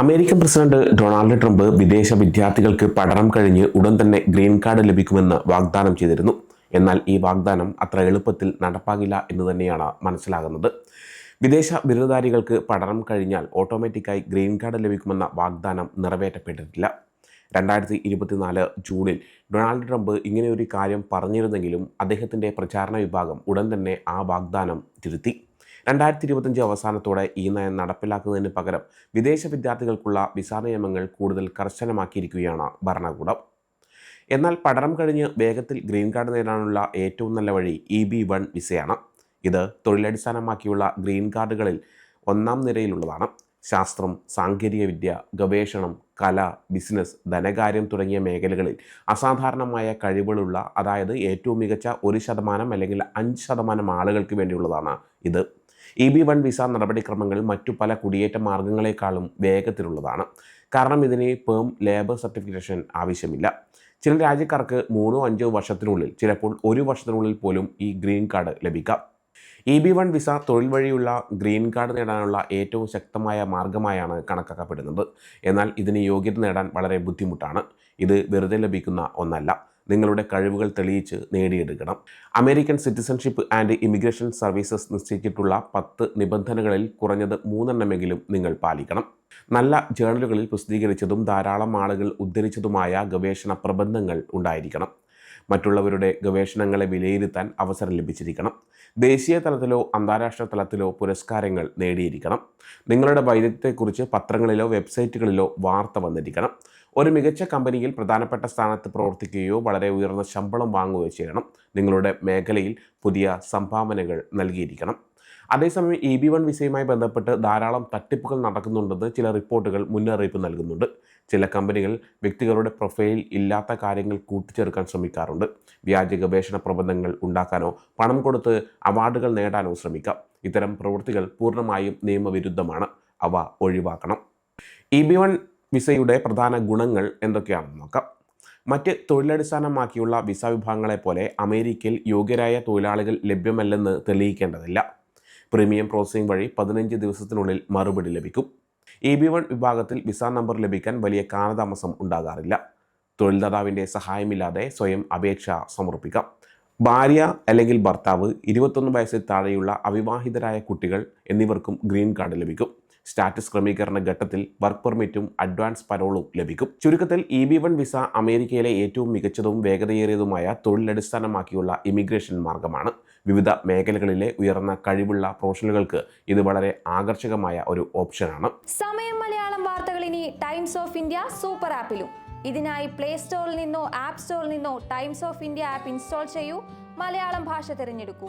American president Donald Trump വിദേശ വിദ്യാർത്ഥികൾക്ക് പഠനം കഴിഞ്ഞ് ഉടൻ തന്നെ ഗ്രീൻ കാർഡ് ലഭിക്കുമെന്ന് വാഗ്ദാനം ചെയ്തിരുന്നു. എന്നാൽ ഈ വാഗ്ദാനം അത്ര എളുപ്പത്തിൽ നടപ്പാകില്ല എന്ന് തന്നെയാണ് മനസ്സിലാകുന്നത്. വിദേശ ബിരുദധാരികൾക്ക് പഠനം കഴിഞ്ഞാൽ ഓട്ടോമാറ്റിക്കായി ഗ്രീൻ കാർഡ് ലഭിക്കുമെന്ന വാഗ്ദാനം നിറവേറ്റപ്പെട്ടിട്ടില്ല. രണ്ടായിരത്തി ഇരുപത്തിനാല് ജൂണിൽ ഡൊണാൾഡ് ട്രംപ് ഇങ്ങനെയൊരു കാര്യം പറഞ്ഞിരുന്നെങ്കിലും അദ്ദേഹത്തിന്റെ പ്രചാരണ വിഭാഗം ഉടൻ തന്നെ ആ വാഗ്ദാനം തിരുത്തി. രണ്ടായിരത്തി ഇരുപത്തഞ്ച് അവസാനത്തോടെ ഈ നയം നടപ്പിലാക്കുന്നതിന് പകരം വിദേശ വിദ്യാർത്ഥികൾക്കുള്ള വിസ നിയമങ്ങൾ കൂടുതൽ കർശനമാക്കിയിരിക്കുകയാണ് ഭരണകൂടം. എന്നാൽ പഠനം കഴിഞ്ഞ് വേഗത്തിൽ ഗ്രീൻ കാർഡ് നേടാനുള്ള ഏറ്റവും നല്ല വഴി ഇ ബി വൺ വിസയാണ്. ഇത് തൊഴിലടിസ്ഥാനമാക്കിയുള്ള ഗ്രീൻ കാർഡുകളിൽ ഒന്നാം നിരയിലുള്ളതാണ്. ശാസ്ത്രം സാങ്കേതികവിദ്യ ഗവേഷണം കല ബിസിനസ് ധനകാര്യം തുടങ്ങിയ മേഖലകളിൽ അസാധാരണമായ കഴിവുകളുള്ള അതായത് ഏറ്റവും മികച്ച ഒരു ശതമാനം അല്ലെങ്കിൽ അഞ്ച് ശതമാനം ആളുകൾക്ക് വേണ്ടിയുള്ളതാണ് ഇത്. ഇ ബി വൺ വിസ നടപടിക്രമങ്ങൾ മറ്റു പല കുടിയേറ്റ മാർഗങ്ങളെക്കാളും വേഗത്തിലുള്ളതാണ്. കാരണം ഇതിന് പേം ലേബർ സർട്ടിഫിക്കേഷൻ ആവശ്യമില്ല. ചില രാജ്യക്കാർക്ക് മൂന്നോ അഞ്ചോ വർഷത്തിനുള്ളിൽ ചിലപ്പോൾ ഒരു വർഷത്തിനുള്ളിൽ പോലും ഈ ഗ്രീൻ കാർഡ് ലഭിക്കാം. ഇ ബി വൺ വിസ തൊഴിൽ വഴിയുള്ള ഗ്രീൻ കാർഡ് നേടാനുള്ള ഏറ്റവും ശക്തമായ മാർഗമായാണ് കണക്കാക്കപ്പെടുന്നത്. എന്നാൽ ഇതിന് യോഗ്യത നേടാൻ വളരെ ബുദ്ധിമുട്ടാണ്. ഇത് വെറുതെ ലഭിക്കുന്ന ഒന്നല്ല. നിങ്ങളുടെ കഴിവുകൾ തെളിയിച്ച് നേടിയെടുക്കണം. American citizenship and immigration services നിശ്ചയിച്ചിട്ടുള്ള പത്ത് നിബന്ധനകളിൽ കുറഞ്ഞത് മൂന്നെണ്ണമെങ്കിലും നിങ്ങൾ പാലിക്കണം. നല്ല ജേണലുകളിൽ പ്രസിദ്ധീകരിച്ചതും ധാരാളം ആളുകൾ ഉദ്ധരിച്ചതുമായ ഗവേഷണ പ്രബന്ധങ്ങൾ ഉണ്ടായിരിക്കണം. മറ്റുള്ളവരുടെ ഗവേഷണങ്ങളെ വിലയിരുത്താൻ അവസരം ലഭിച്ചിരിക്കണം. ദേശീയ തലത്തിലോ അന്താരാഷ്ട്ര തലത്തിലോ പുരസ്കാരങ്ങൾ നേടിയിരിക്കണം. നിങ്ങളുടെ വൈദഗ്ധ്യത്തെക്കുറിച്ച് പത്രങ്ങളിലോ വെബ്സൈറ്റുകളിലോ വാർത്ത വന്നിരിക്കണം. ഒരു മികച്ച കമ്പനിയിൽ പ്രധാനപ്പെട്ട സ്ഥാനത്ത് പ്രവർത്തിക്കുകയോ വളരെ ഉയർന്ന ശമ്പളം വാങ്ങുകയോ ചെയ്യണം. നിങ്ങളുടെ മേഖലയിൽ പുതിയ സംഭാവനകൾ നൽകിയിരിക്കണം. അതേസമയം എ ബി വൺ വിസയുമായി ബന്ധപ്പെട്ട് ധാരാളം തട്ടിപ്പുകൾ നടക്കുന്നുണ്ടെന്ന് ചില റിപ്പോർട്ടുകൾ മുന്നറിയിപ്പ് നൽകുന്നുണ്ട്. ചില കമ്പനികൾ വ്യക്തികളുടെ പ്രൊഫൈൽ ഇല്ലാത്ത കാര്യങ്ങൾ കൂട്ടിച്ചേർക്കാൻ ശ്രമിക്കാറുണ്ട്. വ്യാജ ഗവേഷണ പ്രബന്ധങ്ങൾ ഉണ്ടാക്കാനോ പണം കൊടുത്ത് അവാർഡുകൾ നേടാനോ ശ്രമിക്കാം. ഇത്തരം പ്രവൃത്തികൾ പൂർണമായും നിയമവിരുദ്ധമാണ്. അവ ഒഴിവാക്കണം. ഇ ബി വൺ വിസയുടെ പ്രധാന ഗുണങ്ങൾ എന്തൊക്കെയാണെന്ന് നോക്കാം. മറ്റ് തൊഴിലടിസ്ഥാനമാക്കിയുള്ള വിസ വിഭാഗങ്ങളെ പോലെ അമേരിക്കയിൽ യോഗ്യരായ തൊഴിലാളികൾ ലഭ്യമല്ലെന്ന് തെളിയിക്കേണ്ടതില്ല. പ്രീമിയം പ്രോസസ്സിംഗ് വഴി പതിനഞ്ച് ദിവസത്തിനുള്ളിൽ മറുപടി ലഭിക്കും. ഇ ബി വൺ വിഭാഗത്തിൽ വിസ നമ്പർ ലഭിക്കാൻ വലിയ കാലതാമസം ഉണ്ടാകാറില്ല. തൊഴിൽദാതാവിന്റെ സഹായമില്ലാതെ സ്വയം അപേക്ഷ സമർപ്പിക്കാം. ഭാര്യ അല്ലെങ്കിൽ ഭർത്താവ് ഇരുപത്തൊന്ന് വയസ്സിൽ താഴെയുള്ള അവിവാഹിതരായ കുട്ടികൾ എന്നിവർക്കും ഗ്രീൻ കാർഡ് ലഭിക്കും. സ്റ്റാറ്റസ് ക്രമീകരണ ഘട്ടത്തിൽ വർക്ക് പെർമിറ്റും അഡ്വാൻസ് പരോളും ലഭിക്കും. ചുരുക്കത്തിൽ ഇ ബി വൺ വിസ അമേരിക്കയിലെ ഏറ്റവും മികച്ചതും വേഗതയേറിയതുമായ തൊഴിലടിസ്ഥാനമാക്കിയുള്ള ഇമിഗ്രേഷൻ മാർഗമാണ്. വിവിധ മേഖലകളിലെ ഉയർന്ന കഴിവുള്ള പ്രൊഫഷണലുകൾക്ക് ഇത് വളരെ ആകർഷകമായ ഒരു ഓപ്ഷനാണ്. സമയം മലയാളം വാർത്തകൾ ഇനി ടൈംസ് ഓഫ് ഇന്ത്യ സൂപ്പർ ആപ്പിലും. ഇതിനായി പ്ലേ സ്റ്റോറിൽ നിന്നോ ആപ്പ് സ്റ്റോറിൽ നിന്നോ Times of India app install ചെയ്യൂ. മലയാളം ഭാഷ തിരഞ്ഞെടുക്കൂ.